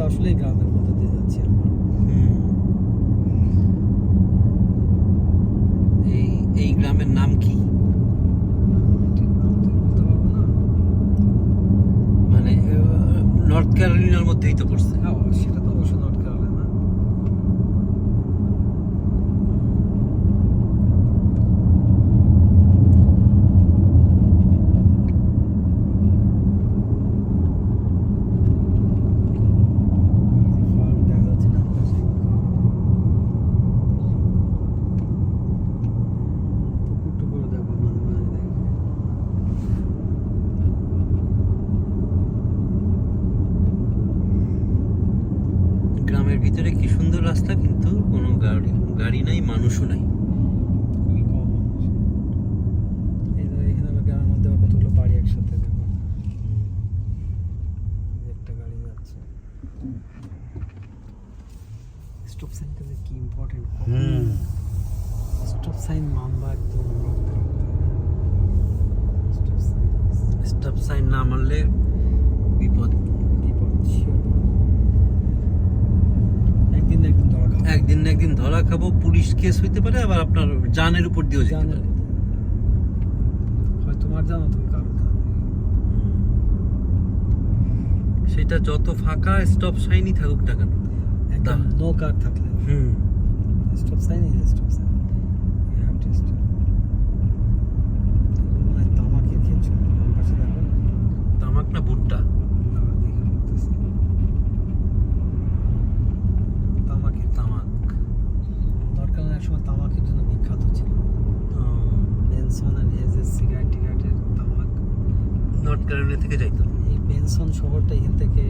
তো আসলেই গ্রামের মধ্যে দিয়ে যাচ্ছি এই এই গ্রামের নাম কি? মানে নর্থ ক্যারোলিনার মধ্যেই তো পড়ছে। হ্যাঁ সেটা রাস্তা কিন্তু কোনো গাড়ি গাড়ি নাই মানুষও নাই। খুবই কম মানুষ। এই ধরো এখানে মধ্যে কতগুলো বাড়ি একসাথে দেখো এই যে একটা গাড়ি যাচ্ছে। স্টপ সাইনটা যে কি ইম্পর্টেন্ট হুম। স্টপ সাইন মানবা একদম রক্তে রক্তে। স্টপ সাইন না মারলে একদিন না একদিন ধরা খাব পুলিশ কেস হইতে পারে আবার আপনার জানের উপর দিয়েও যেতে পারে। তোমার জানো তুমি কারও সেটা যত ফাঁকা স্টপ সাইনই থাকুক না কেন। একদম নো কার থাকলে। হুম। Stop sign is stop sign you have to stop তামাকের খেয়েছো বাম পাশে দেখো। তামাক না ভুট্টা দাঁড়া দেখে বলতেছি তামাকের তামাক দরকার এক সময় তামাকের জন্য বিখ্যাত ছিল বেনসন আর হেজের সিগারেট টিগারেটের তামাক নর্থ ক্যারোলিনা থেকে যাইতো? এই বেনসন শহরটা এখান থেকে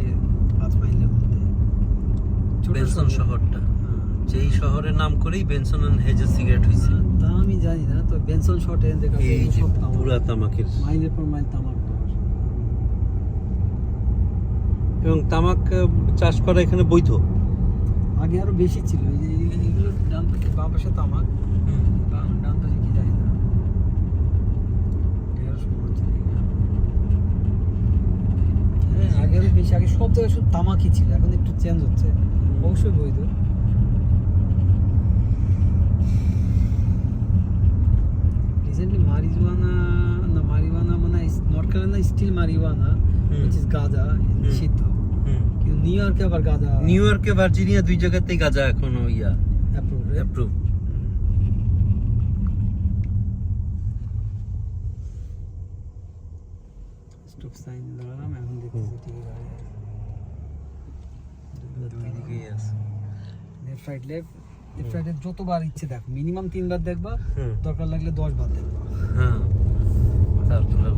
পাঁচ মাইলের মধ্যে। বেনসন শহরটা? হ্যাঁ। যেই শহরের নাম করেই বেনসন এন্ড হেজের সিগারেট হয়েছে তা আমি জানি না তো বেনসন শহরটা এখান থেকে এই যে পুরা তামাকের। মাইলের পর মাইল তামাক এবং তামাক চাষ করা এখানে বৈধ? আগে আরও বেশি ছিল এই যে এগুলো ডান পাশে তামাক বাম ডান পাশে কি জানি না এটারও সময় হচ্ছে এখানে। হ্যাঁ আগে আরও বেশি। আগে সব জায়গায় শুধু তামাকই ছিল এখন একটু চেঞ্জ হচ্ছে। অবশ্যই বৈধ। রিসেন্টলি মারিজুয়ানা না মারিওয়ানা মানে North Carolina still marijuana which is গাঁজা নিষিদ্ধ। কিন্তু নিউ ইয়র্কে আবার গাঁজা নিউ ইয়র্কে ভার্জিনিয়া দুই জায়গাতেই গাজা এখনও yeah. Approve approve stop sign দাঁড়ালাম এখন দেখতেছি ঠিকই গাড়ি দুই দিকেই আছে লেফট রাইট লেফট লেফট যতবার ইচ্ছে দেখ মিনিমাম তিনবার দেখবা দরকার লাগলে দশ বার দেখবা। হ্যাঁ তারপরে